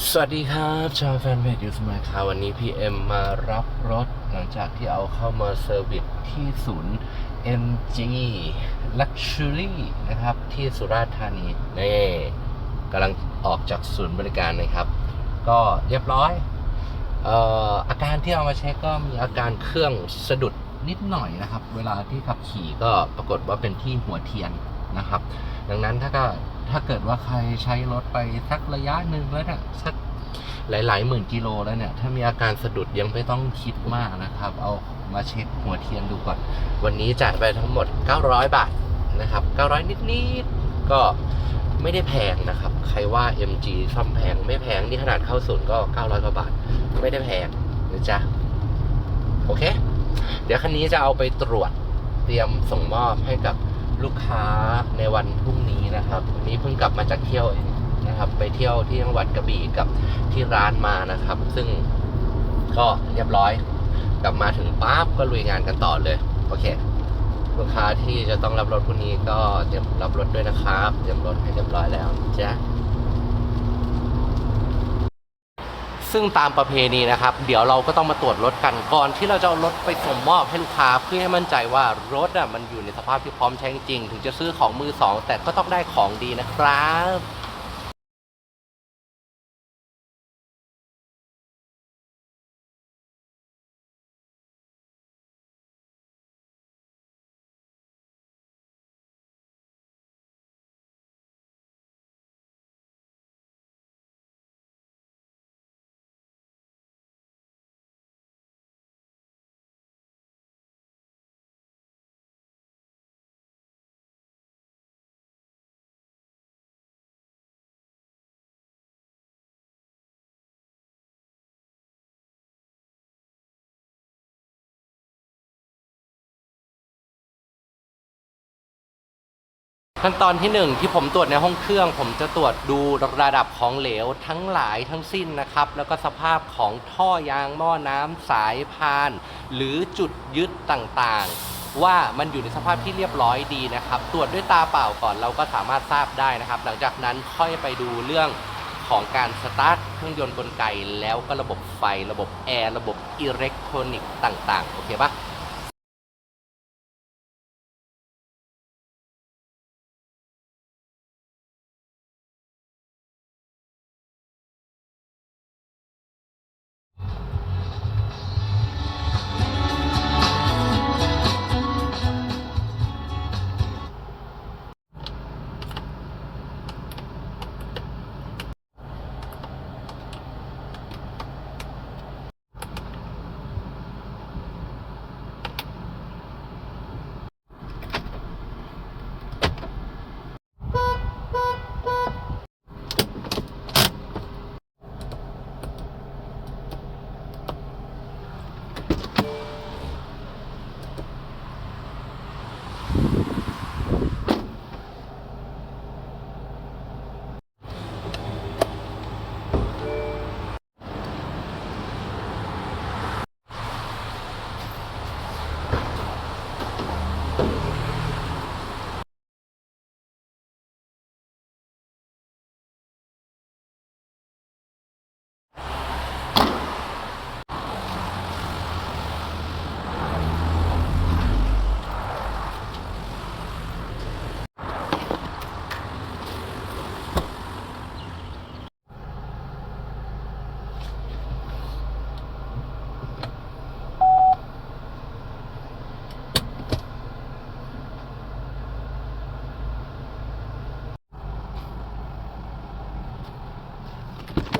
สวัสดีครับชาวแฟนเพจยูสมาค่ะวันนี้พี่เอ็มมารับรถหลังจากที่เอาเข้ามาเซอร์วิสที่ศูนย์ MG Luxury นะครับ ที่สุราษฎร์ธานีนี่กำลังออกจากศูนย์บริการนะครับ ก็เรียบร้อยเอ่ออาการที่เอามาเช็คก็มีอาการเครื่องสะดุดนิดหน่อยนะครับ เวลาที่ขับขี่ก็ปรากฏว่าเป็นที่หัวเทียนนะครับ ดังนั้นถ้าก็ ถ้าเกิดว่าใครใช้รถไปสักระยะหนึ่งแล้วเนี่ยสักหลายๆหมื่นกิโลแล้วเนี่ย ถ้ามีอาการสะดุดยังไม่ต้องคิดมากนะครับ เอามาเช็คหัวเทียนดูก่อน วันนี้จ่ายไปทั้งหมด 900 บาทนะครับ 900 นิดๆก็ไม่ได้แพงนะครับ ใครว่า MG ซ่อมแพงไม่แพงนี่ขนาดเข้าศูนย์ก็ 900 กว่าบาท ไม่ได้แพงนะจ๊ะ โอเค เดี๋ยวคันนี้จะเอาไปตรวจเตรียมส่งมอบให้กับ ลูกค้าในวันพรุ่งนี้นะครับวันนี้เพิ่งกลับมาจากเที่ยวเองนะครับ ไปเที่ยวที่จังหวัดกระบี่กับที่ร้านมานะครับ ซึ่งก็เรียบร้อย กลับมาถึงปั๊บก็ลุยงานกันต่อเลยโอเคลูกค้าที่จะต้องรับรถพรุ่งนี้ก็เตรียมรับรถด้วยนะครับ เตรียมรถให้เรียบร้อยแล้วจ้ะ ซึ่งตามประเพณีนะครับ เดี๋ยวเราก็ต้องมาตรวจรถกันก่อนที่เราจะเอารถไปส่งมอบให้ลูกค้าเพื่อให้มั่นใจว่ารถอะมันอยู่ในสภาพที่พร้อมใช้จริง ถึงจะซื้อของมือสองแต่ก็ต้องได้ของดีนะครับ ขั้นตอนที่หนึ่งที่ผมตรวจในห้องเครื่อง ผมจะตรวจดูระดับของเหลวทั้งหลายทั้งสิ้นนะครับ แล้วก็สภาพของท่อยางหม้อน้ำสายพาน หรือจุดยึดต่างๆ ว่ามันอยู่ในสภาพที่เรียบร้อยดีนะครับ ตรวจด้วยตาเปล่าก่อนเราก็สามารถทราบได้นะครับ หลังจากนั้นค่อยไปดูเรื่องของการสตาร์ทเครื่องยนต์กลไกแล้วก็ระบบไฟ ระบบแอร์ระบบอิเล็กทรอนิกส์ต่างๆโอเคปะ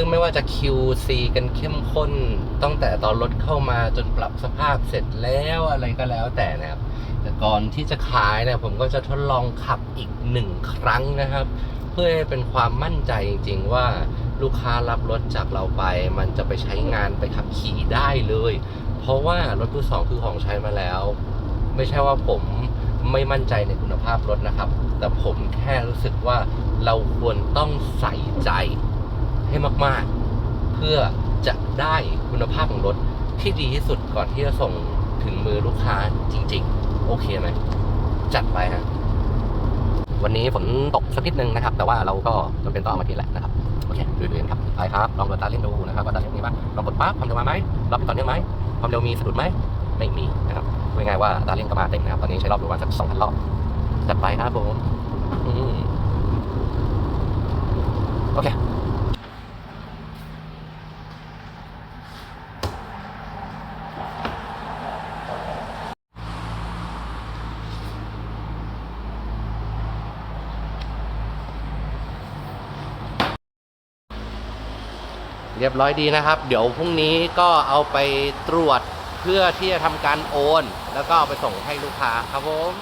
ซึ่งไม่ว่าจะ QC กันเข้มข้นตั้งแต่ตอนรถเข้ามาจนปรับสภาพเสร็จแล้วอะไรก็แล้วแต่นะครับ แต่ก่อนที่จะขายเนี่ยผมก็จะทดลองขับอีกหนึ่งครั้งนะครับ เพื่อให้เป็นความมั่นใจจริง ๆ ว่าลูกค้ารับรถจากเราไป มันจะไปใช้งานไปขับขี่ได้เลย เพราะว่ารถมือสองคือของใช้มาแล้ว ไม่ใช่ว่าผมไม่มั่นใจในคุณภาพรถนะครับ แต่ผมแค่รู้สึกว่าเราควรต้องใส่ใจ ให้มากๆ เพื่อจะได้คุณภาพของรถที่ดีที่สุดก่อนที่จะส่งถึงมือลูกค้าจริง ๆ โอเคไหมจัดไปฮะวันนี้ฝนตกสักนิดนึงนะครับ แต่ว่าเราก็จำเป็นต้องเอามาทีแหละนะครับโอเคดูๆกันครับไปครับลองเปิดตาเล่นดูนะครับว่าตาเล่นมีบ้างลองกดปั๊บความเร็วมาไหมรับเป็นต่อเนื่องไหมความเร็วมีสะดุดไหมไม่มีนะครับพูดง่ายๆว่าตาเล่นก็มาเต็มนะครับตอนนี้ใช้รอบประมาณสักสองพันรอบจัดไปครับผมโอเค เรียบร้อยดีนะครับ เดี๋ยวพรุ่งนี้ก็เอาไปตรวจเพื่อที่จะทำการโอน แล้วก็เอาไปส่งให้ลูกค้าครับผม